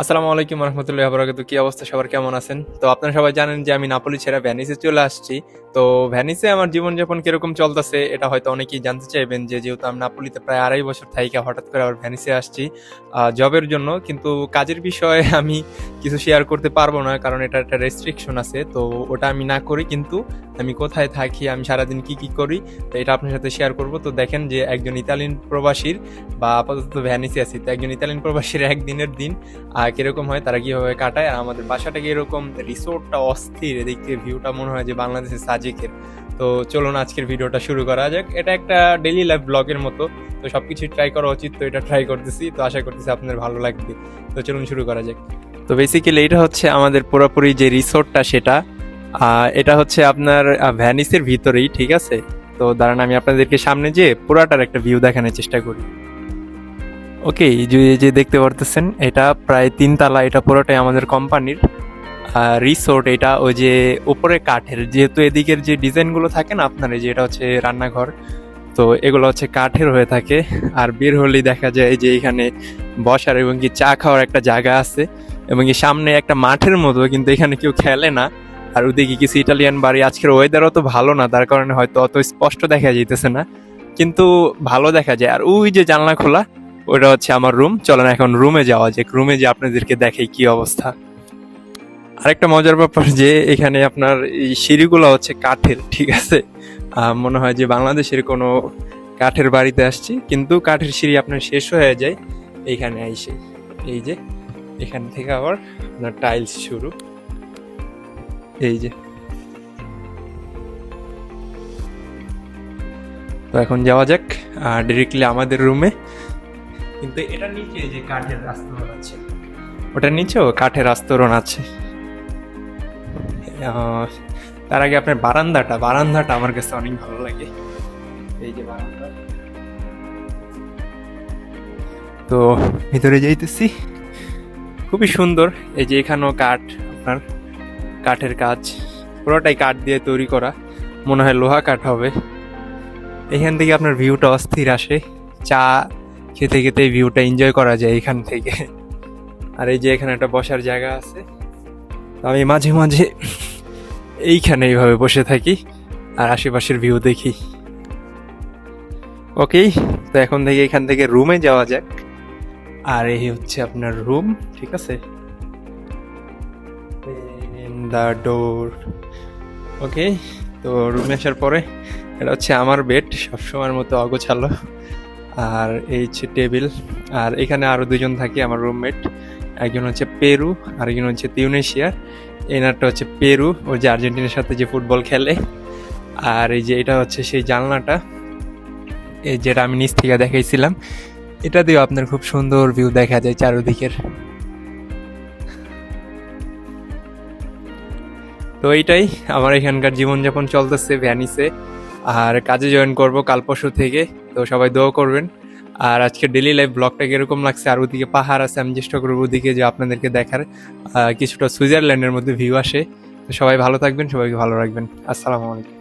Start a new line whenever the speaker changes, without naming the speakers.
আসসালামু আলাইকুম রহমতুল্লাহ বরাকাতু কি অবস্থা? সবার কেমন আছেন? তো আপনারা সবাই জানেন যে আমি নাপোলি ছেড়ে ভ্যানিসে চলে আসছি। তো ভ্যানিসে আমার জীবনযাপন কীরকম চলতেছে, এটা হয়তো অনেকেই জানতে চাইবেন যে যেহেতু আমি নাপোলিতে প্রায় আড়াই বছর থাইকা হঠাৎ করে আবার ভ্যানিসে আসছি জবের জন্য। কিন্তু কাজের বিষয়ে আমি কিছু শেয়ার করতে পারব না, কারণ এটা একটা রেস্ট্রিকশন আছে। তো ওটা আমি না করি, কিন্তু আমি কোথায় থাকি, আমি সারাদিন কি কি করি, তো এটা আপনার সাথে শেয়ার করব। তো দেখেন যে একজন ইতালিয়ান প্রবাসীর বা আপাতত ভ্যানিসে আছি, তো একজন ইতালিয়ান প্রবাসীর একদিনের দিন, আর কীরকম হয়, তারা কীভাবে কাটায় আর আমাদের বাসাটাকে এরকম রিসোর্টটা অস্থির, এদিক ভিউটা মনে হয় যে বাংলাদেশের সাজেকের। তো চলুন আজকের ভিডিওটা শুরু করা যাক। এটা একটা ডেইলি লাইফ ব্লগের মতো। তো সবকিছু ট্রাই করা উচিত, তো এটা ট্রাই করতেছি। তো আশা করতেছি আপনাদের ভালো লাগবে। তো চলুন শুরু করা যাক। তো বেসিক্যালি এটা হচ্ছে আমাদের পুরোপুরি যে রিসোর্টটা সেটা। এটা হচ্ছে আপনার ভ্যানিসের ভিতরেই, ঠিক আছে? তো দাঁড়ান, আমি আপনাদেরকে সামনে যে পুরাটার একটা ভিউ দেখানোর চেষ্টা করি। ওকে যে যে দেখতে পারতেছেন, এটা প্রায় তিন তিনতলা এটা পুরোটাই আমাদের কোম্পানির রিসোর্ট এটা ওই যে উপরে কাঠের, যেহেতু এদিকের যে ডিজাইনগুলো থাকে না আপনার যে এটা হচ্ছে রান্নাঘর, তো এগুলো হচ্ছে কাঠের হয়ে থাকে, আর বের হলেই দেখা যায় যে এখানে বসার এবং কি চা খাওয়ার একটা জায়গা আছে, এবং কি সামনে একটা মাঠের মতো, কিন্তু এখানে কেউ খেলে না, আর ওদিকে কিছু ইটালিয়ান বাড়ি, আজকের ওয়েদারও তো ভালো না, তার কারণে হয়তো অত স্পষ্ট দেখা যাইতেছে না, কিন্তু ভালো দেখা যায়, আর ওই যে জানলা খোলা ওটা হচ্ছে আমার রুম। চলেন এখন রুমে যাওয়া যাক। রুমে যে আপনাদেরকে দেখাই কি অবস্থা। আরেকটা মজার ব্যাপার যে এখানে আপনার এই সিঁড়িগুলো হচ্ছে কাঠের, ঠিক আছে? মনে হয় যে বাংলাদেশের কোনো কাঠের বাড়িতে আসছি, কিন্তু কাঠের সিঁড়ি আপনার শেষ হয়ে যায় এইখানে আইসে এই যে, এখান থেকে আবার আপনার টাইলস শুরু। এই যে। তো এখন যাওয়া যাক ডিরেক্টলি আমাদের রুমে। কিন্তু এটার নিচে যে কাঠের আস্তরণ আছে। ওটার নিচেও কাঠের আস্তরণ আছে। তার আগে আপনার বারান্দাটা বারান্দাটা আমার কাছে অনেক ভালো লাগে। এই যে বারান্দা। তো ভিতরে যাইতেছি। খুবই সুন্দর, এই যে এখানেও কাঠ, আপনার কাঠের কাজ। পুরোটাই কাঠ দিয়ে তৈরি করা। মনে হয় লোহা কাঠ হবে। এখান থেকে আপনার ভিউটা অস্থির আসে। চা খেতে খেতে ভিউটা এনজয় করা যায় এখান থেকে। আর এই যে এখানে একটা বসার জায়গা আছে। আমি মাঝে মাঝে এইখানে এইভাবে বসে থাকি আর আশেপাশের ভিউ দেখি। ওকেই তো এখন থেকে এখান থেকে রুমে যাওয়া যাক। আর এই হচ্ছে আপনার রুম ঠিক আছে? দ্য ডোর ওকে তো রুমে আসার পরে এটা হচ্ছে আমার বেড সবসময়ের মতো অগোছালো। আর এই হচ্ছে টেবিল। আর এখানে আরও দুজন থাকে আমার রুমমেট। একজন হচ্ছে পেরু আর একজন হচ্ছে তিউনেশিয়ার। এনারটা হচ্ছে পেরু, ও যে আর্জেন্টিনার সাথে যে ফুটবল খেলে। আর এই যে এটা হচ্ছে সেই জানলাটা। এই যেটা আমি নিচ থেকে দেখাইছিলাম, এটা দিয়েও আপনার খুব সুন্দর ভিউ দেখা যায় চারোদিকের। তো এইটাই আমার এখানকার জীবনযাপন চলতেছে, ভ্যানিসে। আর কাজে জয়েন করব কাল পরশু থেকে, তো সবাই দোয়া করবেন। আর আজকে ডেলি লাইফ ব্লগটা কীরকম লাগছে? আর ওদিকে পাহাড় আছে, আমি চেষ্টা করব ওদিকে যে আপনাদেরকে দেখার। কিছুটা সুইজারল্যান্ডের মধ্যে ভিউ আসে। তো সবাই ভালো থাকবেন, সবাইকে ভালো রাখবেন। আসসালামু আলাইকুম।